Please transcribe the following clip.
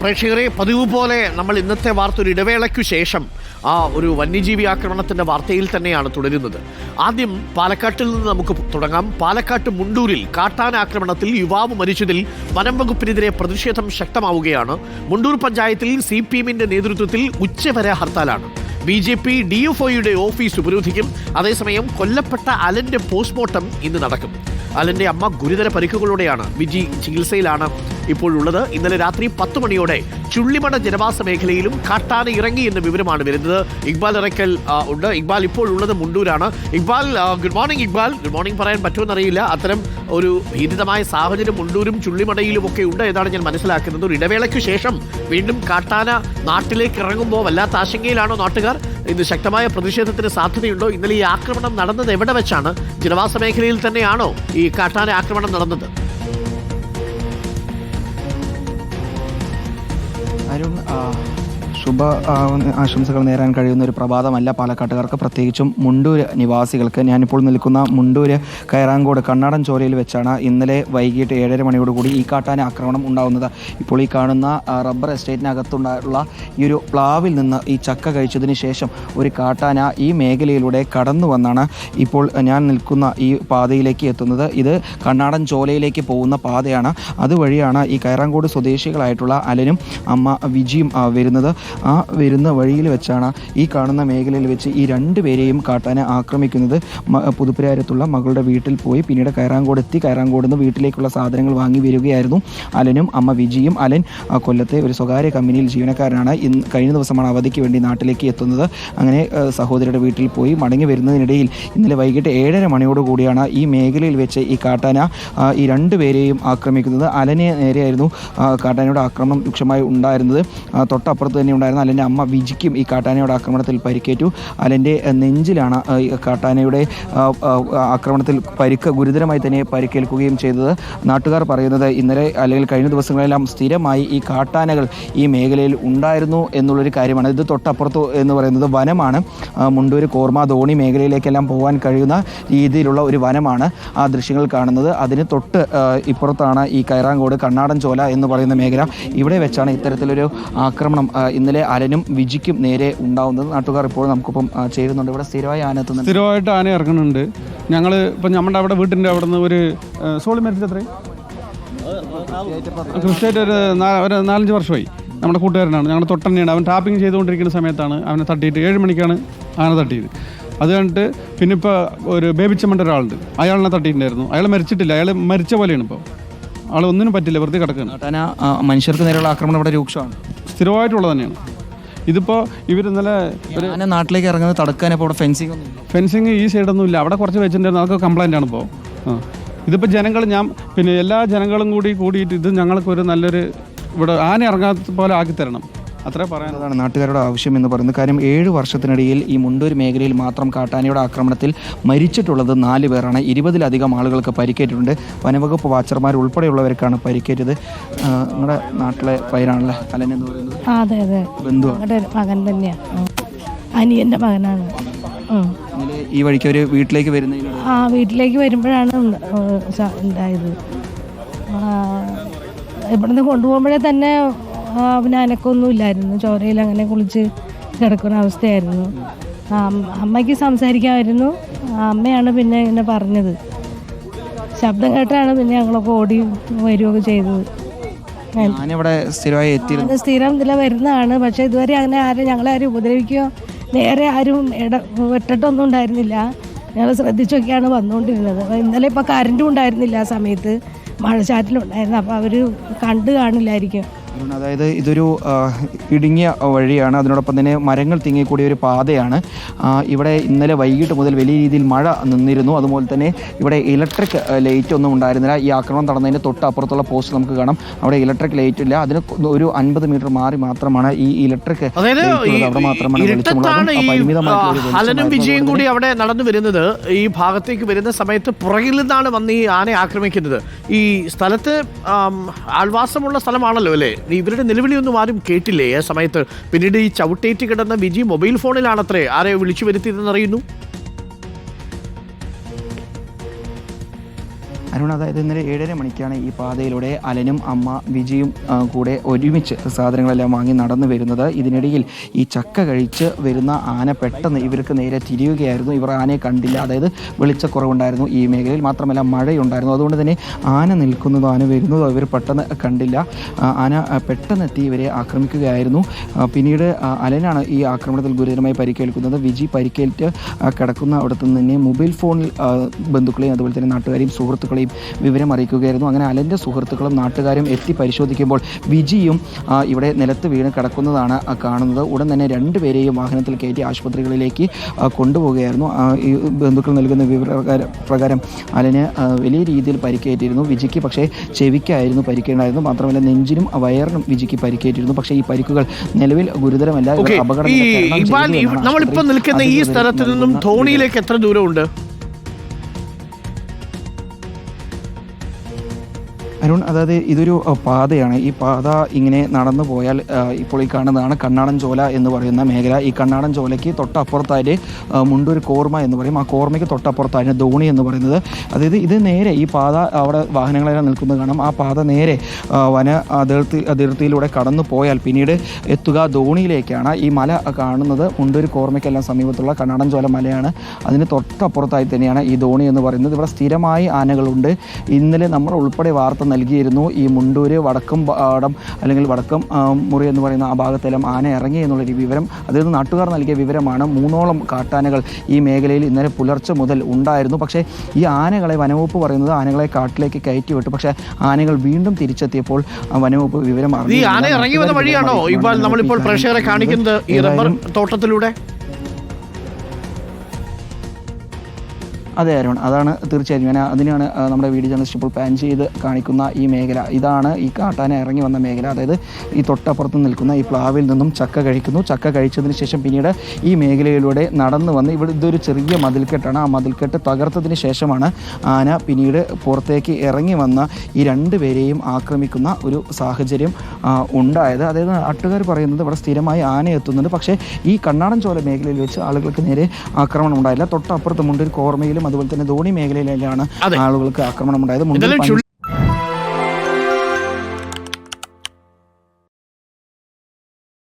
പ്രേക്ഷകരെ പതിവ് പോലെ നമ്മൾ ഇന്നത്തെ വാർത്ത ഒരു ഇടവേളയ്ക്കു ശേഷം ആ ഒരു വന്യജീവി ആക്രമണത്തിന്റെ വാർത്തയിൽ തന്നെയാണ് തുടരുന്നത്. ആദ്യം പാലക്കാട്ടിൽ നിന്ന് നമുക്ക് തുടങ്ങാം. പാലക്കാട്ട് മുണ്ടൂരിൽ കാട്ടാന ആക്രമണത്തിൽ യുവാവ് മരിച്ചതിൽ വനം വകുപ്പിനെതിരെ പ്രതിഷേധം ശക്തമാവുകയാണ്. മുണ്ടൂർ പഞ്ചായത്തിൽ സി പി എമ്മിന്റെ നേതൃത്വത്തിൽ ഉച്ചവരെ ഹർത്താലാണ്. B J P D F ഒയുടെ ഓഫീസ് ഉപരോധിക്കും. അതേസമയം കൊല്ലപ്പെട്ട അലന്റെ പോസ്റ്റ്മോർട്ടം ഇന്ന് നടക്കും. അലന്റെ അമ്മ ഗുരുതര പരിക്കുകളോടെയാണ് വിജി ചികിത്സയിലാണ്. ഇപ്പോഴുള്ളത് ഇന്നലെ രാത്രി പത്ത് മണിയോടെ ചുള്ളിമട ജനവാസ മേഖലയിലും കാട്ടാന ഇറങ്ങി എന്ന വിവരമാണ് വരുന്നത്. ഇക്ബാൽ ഇറക്കൽ ഉണ്ട്. ഇക്ബാൽ ഇപ്പോഴുള്ളത് മുണ്ടൂരാണ്. Iqbal good morning Iqbal. Good morning പറയാൻ പറ്റുമെന്നറിയില്ല. അത്തരം ഒരു ഭീതിതമായ സാഹചര്യം മുണ്ടൂരും ചുള്ളിമടയിലും ഒക്കെ ഉണ്ട് എന്നാണ് ഞാൻ മനസ്സിലാക്കുന്നത്. ഒരു ഇടവേളയ്ക്ക് ശേഷം വീണ്ടും കാട്ടാന നാട്ടിലേക്ക് ഇറങ്ങുമ്പോൾ വല്ലാത്ത ആശങ്കയിലാണോ നാട്ടുകാർ? ഇന്ന് ശക്തമായ പ്രതിഷേധത്തിന് സാധ്യതയുണ്ടോ? ഇന്നലെ ഈ ആക്രമണം നടന്നത് എവിടെ വെച്ചാണ്? ജനവാസ മേഖലയിൽ തന്നെയാണോ ഈ കാട്ടാന ആക്രമണം നടന്നത്? അരുൺ ആ, ശുഭ ആശംസകൾ നേരാൻ കഴിയുന്ന ഒരു പ്രഭാതമല്ല. പാലക്കാട്ടുകാർക്ക് പ്രത്യേകിച്ചും മുണ്ടൂര് നിവാസികൾക്ക്. ഞാനിപ്പോൾ നിൽക്കുന്ന മുണ്ടൂര് കയറാങ്കോട് കണ്ണാടൻ ചോലയിൽ വെച്ചാണ് ഇന്നലെ വൈകിട്ട് ഏഴര മണിയോടുകൂടി ഈ കാട്ടാന ആക്രമണം ഉണ്ടാകുന്നത് ഇപ്പോൾ ഈ കാണുന്ന റബ്ബർ എസ്റ്റേറ്റിനകത്തുള്ള ഈ ഒരു പ്ലാവിൽ നിന്ന് ഈ ചക്ക കഴിച്ചതിന് ശേഷം ഒരു കാട്ടാന ഈ മേഖലയിലൂടെ കടന്നു വന്നാണ് ഇപ്പോൾ ഞാൻ നിൽക്കുന്ന ഈ പാതയിലേക്ക് എത്തുന്നത്. ഇത് കണ്ണാടൻ ചോലയിലേക്ക് പോകുന്ന പാതയാണ്. അതുവഴിയാണ് ഈ കയറാങ്കോട് സ്വദേശികളായിട്ടുള്ള അലനും അമ്മ വിജിയും വരുന്നത്. ആ വരുന്ന വഴിയിൽ വെച്ചാണ് ഈ കാണുന്ന മേഖലയിൽ വെച്ച് ഈ രണ്ട് പേരെയും കാട്ടാന ആക്രമിക്കുന്നത്. പുതുപ്പുരാരത്തുള്ള മകളുടെ വീട്ടിൽ പോയി പിന്നീട് കയറാങ്കോട് എത്തി. കയറാങ്കോട് വീട്ടിലേക്കുള്ള സാധനങ്ങൾ വാങ്ങി വരികയായിരുന്നു. അലനും അമ്മ വിജിയും. അലൻ കൊല്ലത്തെ ഒരു സ്വകാര്യ കമ്പനിയിൽ ജീവനക്കാരനാണ്. ഇന്ന് കഴിഞ്ഞ ദിവസമാണ് അവധിക്ക് വേണ്ടി നാട്ടിലേക്ക് എത്തുന്നത്. അങ്ങനെ സഹോദരിയുടെ വീട്ടിൽ പോയി മടങ്ങി വരുന്നതിനിടയിൽ ഇന്നലെ വൈകിട്ട് ഏഴര മണിയോടുകൂടിയാണ് ഈ മേഖലയിൽ വെച്ച് ഈ കാട്ടാന ഈ രണ്ട് പേരെയും ആക്രമിക്കുന്നത്. അലനെ നേരെയായിരുന്നു കാട്ടാനയുടെ ആക്രമണം രൂക്ഷമായി ഉണ്ടായിരുന്നത്. തൊട്ടപ്പുറത്ത് തന്നെ ഉണ്ടായിരുന്ന അലന്റെ അമ്മ വിജിക്കും ഈ കാട്ടാനയുടെ ആക്രമണത്തിൽ പരിക്കേറ്റു. അലന്റെ നെഞ്ചിലാണ് കാട്ടാനയുടെ ആക്രമണത്തിൽ പരിക്ക് ഗുരുതരമായി തന്നെ പരിക്കേൽക്കുകയും ചെയ്തത്. നാട്ടുകാർ പറയുന്നത് ഇന്നലെ അല്ലെങ്കിൽ കഴിഞ്ഞ ദിവസങ്ങളെല്ലാം സ്ഥിരമായി ഈ കാട്ടാനകൾ ഈ മേഖലയിൽ ഉണ്ടായിരുന്നു എന്നുള്ളൊരു കാര്യമാണ്. ഇത് തൊട്ടപ്പുറത്ത് എന്ന് പറയുന്നത് വനമാണ്. മുണ്ടൂർ കോർമ ധോണി മേഖലയിലേക്കെല്ലാം പോകാൻ കഴിയുന്ന രീതിയിലുള്ള ഒരു വനമാണ് ആ ദൃശ്യങ്ങൾ കാണുന്നത്. അതിന് തൊട്ട് ഇപ്പുറത്താണ് ഈ കയറാങ്കോട് കണ്ണാടൻ ചോല എന്ന് പറയുന്ന മേഖല. ഇവിടെ വെച്ചാണ് ഇത്തരത്തിലൊരു ആക്രമണം ആ, ഇന്നലെ അലനും വിജിക്കും നേരെ ഉണ്ടാവുന്നത് നാട്ടുകാർ ഇപ്പോഴും നമുക്കിപ്പം ചേരുന്നുണ്ട്. ഇവിടെ സ്ഥിരമായി ആന എത്തുന്നുണ്ട്. സ്ഥിരമായിട്ട് ആന ഇറങ്ങുന്നുണ്ട്. ഞങ്ങൾ ഇപ്പം നമ്മുടെ അവിടെ വീട്ടിന്റെ അവിടെ നിന്ന് ഒരു സോളി മരിച്ചത് എത്രയും കൃത്യമായിട്ട് ഒരു ഒരു നാലഞ്ച് വർഷമായി. നമ്മുടെ കൂട്ടുകാരനാണ്. ഞങ്ങളുടെ തൊട്ടന്നെയാണ്. അവൻ ടാപ്പിംഗ് ചെയ്തുകൊണ്ടിരിക്കുന്ന സമയത്താണ് അവനെ തട്ടിയിട്ട് ഏഴ് മണിക്കാണ് ആന തട്ടിയത്. അത് കണ്ടിട്ട് പിന്നെ ഇപ്പോൾ ഒരു ബേബിച്ചമ്മന്റെ ഒരാളുണ്ട്. അയാളിനെ തട്ടിയിട്ടുണ്ടായിരുന്നു. അയാൾ മരിച്ചിട്ടില്ല. അയാൾ മരിച്ച പോലെയാണ് ഇപ്പോൾ ആളൊന്നിനും പറ്റില്ല. വെറുതെ കിടക്കുകയാണ് മനുഷ്യർക്ക് നേരെയുള്ള ആക്രമണം ഇവിടെ രൂക്ഷമാണ്. സ്ഥിരമായിട്ടുള്ളത് തന്നെയാണ്. ഇതിപ്പോൾ ഇവർ ഇന്നലെ ഞാൻ നാട്ടിലേക്ക് ഇറങ്ങുന്നത് തടുക്കാൻ ഇപ്പോൾ ഇവിടെ ഫെൻസിങ് ഒന്നും ഇല്ല. ഫെൻസിങ് ഈ സൈഡൊന്നും ഇല്ല. അവിടെ കുറച്ച് വെച്ചിട്ടുണ്ടായിരുന്നു. അതൊക്കെ കംപ്ലൈന്റ് ആണ് ഇപ്പോൾ ആ. ഇതിപ്പോൾ ജനങ്ങൾ ഞാൻ പിന്നെ എല്ലാ ജനങ്ങളും കൂടി കൂടിയിട്ട് ഇത് ഞങ്ങൾക്ക് ഒരു നല്ലൊരു ഇവിടെ ആന ഇറങ്ങാത്ത പോലെ ആക്കി തരണം അത്രേ പറയാനുള്ളതാണ് നാട്ടുകാരുടെ ആവശ്യം എന്ന് പറയുന്നത്. കാര്യം ഏഴ് വർഷത്തിനിടയിൽ ഈ മുണ്ടൂർ മേഖലയിൽ മാത്രം കാട്ടാനയുടെ ആക്രമണത്തിൽ മരിച്ചിട്ടുള്ളത് നാല് പേരാണ്. ഇരുപതിലധികം ആളുകൾക്ക് പരിക്കേറ്റിട്ടുണ്ട്. വനവകുപ്പ് വാച്ചർമാർ ഉൾപ്പെടെയുള്ളവർക്കാണ് പരിക്കേറ്റത്. നിങ്ങളുടെ നാട്ടിലെ പൈരാണല്ലേ അലൻ എന്ന് പറയുന്നത്. ആ അതെ അതെ. ബന്ധുവാണ് ഞങ്ങളുടെ മകൻ തന്നെയാണ് അനിയന്റെ മകനാണ്. ഈ വഴിക്ക് ഒരു വീട്ടിലേക്ക് വരുന്ന ആ വീട്ടിലേക്ക് വരുമ്പോഴാണ് ഉണ്ടായത്. ഇവിടുന്ന് കൊണ്ടുപോകുമ്പോഴേ തന്നെ അവന് അനക്കൊന്നും ഇല്ലായിരുന്നു. ചോരയിൽ അങ്ങനെ കുളിച്ച് കിടക്കുന്ന അവസ്ഥയായിരുന്നു. ആ, അമ്മയ്ക്ക് സംസാരിക്കാമായിരുന്നു. അമ്മയാണ് പിന്നെ ഇങ്ങനെ പറഞ്ഞത്. ശബ്ദം കേട്ടാണ് പിന്നെ ഞങ്ങളൊക്കെ ഓടി വരികയൊക്കെ ചെയ്തത്. ഞാനിവിടെ സ്ഥിരമായി സ്ഥിരം നില വരുന്നതാണ്. പക്ഷെ ഇതുവരെ അങ്ങനെ ആരും ഞങ്ങളെ ആരും ഉപദ്രവിക്കുകയോ നേരെ ആരും ഇട വെട്ടിട്ടൊന്നും ഉണ്ടായിരുന്നില്ല. ഞങ്ങൾ ശ്രദ്ധിച്ചൊക്കെയാണ് വന്നുകൊണ്ടിരുന്നത്. ഇന്നലെ ഇപ്പോൾ കറണ്ടും ഉണ്ടായിരുന്നില്ല ആ സമയത്ത്. മഴച്ചാറ്റിലുണ്ടായിരുന്നു അപ്പോൾ അവർ കണ്ടു കാണില്ലായിരിക്കും. അതുകൊണ്ട് അതായത് ഇതൊരു ഇടുങ്ങിയ വഴിയാണ്. അതിനോടൊപ്പം തന്നെ മരങ്ങൾ തിങ്ങിക്കൂടിയ ഒരു പാതയാണ്. ഇവിടെ ഇന്നലെ വൈകിട്ട് മുതൽ വലിയ രീതിയിൽ മഴ നിന്നിരുന്നു. അതുപോലെ തന്നെ ഇവിടെ ഇലക്ട്രിക് ലൈറ്റ് ഒന്നും ഉണ്ടായിരുന്നില്ല. ഈ ആക്രമണം നടന്നതിന് തൊട്ടപ്പുറത്തുള്ള പോസ്റ്റ് നമുക്ക് കാണാം. അവിടെ ഇലക്ട്രിക് ലൈറ്റ് ഇല്ല. അതിന് ഒരു അൻപത് മീറ്റർ മാറി മാത്രമാണ് ഈ ഇലക്ട്രിക് അവിടെ മാത്രമാണ് വെളിച്ചമായിരുന്നു. കൂടി അവിടെ നടന്നു വരുന്നത്. ഈ ഭാഗത്തേക്ക് വരുന്ന സമയത്ത് പുറകിൽ നിന്നാണ് വന്ന് ഈ ആനയെ ആക്രമിക്കുന്നത്. ഈ സ്ഥലത്ത് ആൾവാസമുള്ള സ്ഥലമാണല്ലോ അല്ലേ? ഇവരുടെ നിലവിളിയൊന്നും ആരും കേട്ടില്ലേ? ആ സമയത്ത് പിന്നീട് ഈ ചവിട്ടേറ്റ് കിടന്ന വിജി മൊബൈൽ ഫോണിലാണത്രേ. ആരെ വിളിച്ചു വരുത്തിയതെന്ന് അരുൺ അതായത് ഇന്നലെ ഏഴര മണിക്കാണ് ഈ പാതയിലൂടെ അലനും അമ്മ വിജിയും കൂടെ ഒരുമിച്ച് സാധനങ്ങളെല്ലാം വാങ്ങി നടന്നു വരുന്നത്. ഇതിനിടയിൽ ഈ ചക്ക കഴിച്ച് വരുന്ന ആന പെട്ടെന്ന് ഇവർക്ക് നേരെ തിരിയുകയായിരുന്നു. ഇവർ ആനയെ കണ്ടില്ല. അതായത് വെളിച്ചക്കുറവുണ്ടായിരുന്നു ഈ മേഖലയിൽ. മാത്രമല്ല മഴയുണ്ടായിരുന്നു. അതുകൊണ്ട് തന്നെ ആന നിൽക്കുന്നതോ ആന വരുന്നതോ ഇവർ പെട്ടെന്ന് കണ്ടില്ല. ആന പെട്ടെന്ന് എത്തി ഇവരെ ആക്രമിക്കുകയായിരുന്നു. പിന്നീട് അലനാണ് ഈ ആക്രമണത്തിൽ ഗുരുതരമായി പരിക്കേൽക്കുന്നത്. വിജി പരിക്കേറ്റ് കിടക്കുന്ന അവിടുത്തെ തന്നെ മൊബൈൽ ഫോണിൽ ബന്ധുക്കളെയും അതുപോലെ തന്നെ നാട്ടുകാരെയും സുഹൃത്തുക്കളെയും വിവരം അറിയിക്കുകയായിരുന്നു. അങ്ങനെ അലന്റെ സുഹൃത്തുക്കളും നാട്ടുകാരും എത്തി പരിശോധിക്കുമ്പോൾ വിജിയും ഇവിടെ നിലത്ത് വീണ് കിടക്കുന്നതാണ് കാണുന്നത്. ഉടൻ തന്നെ രണ്ടുപേരെയും വാഹനത്തിൽ കയറ്റി ആശുപത്രികളിലേക്ക് കൊണ്ടുപോവുകയായിരുന്നു ഈ ബന്ധുക്കൾ നൽകുന്ന വിവര പ്രകാരം- അലന് വലിയ രീതിയിൽ പരിക്കേറ്റിരുന്നു. വിജിക്ക് പക്ഷേ ചെവിക്കായിരുന്നു പരിക്കേണ്ടായിരുന്നു മാത്രമല്ല നെഞ്ചിനും വയറിനും വിജിക്ക് പരിക്കേറ്റിരുന്നു. പക്ഷേ ഈ പരിക്കുകൾ നിലവിൽ ഗുരുതരമല്ല. അപകടം നമ്മളിപ്പോൾ നിൽക്കുന്ന ഈ സ്ഥലത്ത് നിന്നും ധോണിയിലേക്ക് എത്ര ദൂരമുണ്ട്? അരുൺ അതായത് ഇതൊരു പാതയാണ്. ഈ പാത ഇങ്ങനെ നടന്നു പോയാൽ ഇപ്പോൾ ഈ കാണുന്നതാണ് കണ്ണാടൻ ചോല എന്ന് പറയുന്ന മേഖല. ഈ കണ്ണാടൻ ചോലയ്ക്ക് തൊട്ടപ്പുറത്തായിട്ട് മുണ്ടൂർ കോർമ എന്ന് പറയും. ആ കോർമയ്ക്ക് തൊട്ടപ്പുറത്തായിട്ട് ധോണി എന്ന് പറയുന്നത്. അതായത് ഇത് നേരെ ഈ പാത അവിടെ വാഹനങ്ങളെല്ലാം നിൽക്കുന്നത് കാണാം. ആ പാത നേരെ വന അതിർത്തി അതിർത്തിയിലൂടെ കടന്നു പോയാൽ പിന്നീട് എത്തുക ധോണിയിലേക്കാണ്. ഈ മല കാണുന്നത് മുണ്ടൂർ കോർമയ്ക്കെല്ലാം സമീപത്തുള്ള കണ്ണാടൻ ചോല മലയാണ്. അതിന് തൊട്ടപ്പുറത്തായി തന്നെയാണ് ഈ ധോണി എന്ന് പറയുന്നത്. ഇവിടെ സ്ഥിരമായി ആനകളുണ്ട്. ഇന്നലെ നമ്മൾ ഉൾപ്പെടെ വാർത്ത നൽകിയിരുന്നു. ഈ മുണ്ടൂര് വടക്കും പാടം അല്ലെങ്കിൽ വടക്കും മുറി എന്ന് പറയുന്ന ആ ഭാഗത്തെല്ലാം ആന ഇറങ്ങി എന്നുള്ളൊരു വിവരം അതായത് നാട്ടുകാർ നൽകിയ വിവരമാണ്. മൂന്നോളം കാട്ടാനകൾ ഈ മേഖലയിൽ ഇന്നലെ പുലർച്ചെ മുതൽ ഉണ്ടായിരുന്നു. പക്ഷേ ഈ ആനകളെ വനവകുപ്പ് പറയുന്നത് ആനകളെ കാട്ടിലേക്ക് കയറ്റി വിട്ടു. പക്ഷേ ആനകൾ വീണ്ടും തിരിച്ചെത്തിയപ്പോൾ വനവകുപ്പ് വിവരം ഈ ആന ഇറങ്ങി വന്ന വഴിയാണോ? ഇപ്പോൾ നമ്മളിപ്പോൾ പ്രേക്ഷകരെ കാണിക്കുന്നത് ഈ റബ്ബർ തോട്ടത്തിലൂടെ? അതെ അരുൺ അതാണ് തീർച്ചയായും ഞാൻ അതിനാണ് നമ്മുടെ വീഡിയോ ജേർണലിസ്റ്റ് ഇപ്പോൾ പാൻ ചെയ്ത് കാണിക്കുന്ന ഈ മേഖല. ഇതാണ് ഈ കാട്ടാന ഇറങ്ങി വന്ന മേഖല. അതായത് ഈ തൊട്ടപ്പുറത്ത് നിൽക്കുന്ന ഈ പ്ലാവിൽ നിന്നും ചക്ക കഴിക്കുന്നു. ചക്ക കഴിച്ചതിന് ശേഷം പിന്നീട് ഈ മേഖലയിലൂടെ നടന്നു വന്ന് ഇവിടെ ഇതൊരു ചെറിയ മതിൽക്കെട്ടാണ്. ആ മതിൽക്കെട്ട് തകർത്തതിന് ശേഷമാണ് ആന പിന്നീട് പുറത്തേക്ക് ഇറങ്ങി വന്ന ഈ രണ്ട് പേരെയും ആക്രമിക്കുന്ന ഒരു സാഹചര്യം ഉണ്ടായത്. അതായത് നാട്ടുകാർ പറയുന്നത് ഇവിടെ സ്ഥിരമായി ആന എത്തുന്നുണ്ട്. പക്ഷേ ഈ കണ്ണാടൻ ചോല മേഖലയിൽ വെച്ച് ആളുകൾക്ക് നേരെ ആക്രമണം ഉണ്ടായില്ല. തൊട്ടപ്പുറത്ത് മുണ്ടൊരു കോർമയിലും അതുപോലെ തന്നെ ധോണി മേഖലയിലാണ് ആളുകൾക്ക് ആക്രമണം ഉണ്ടായത്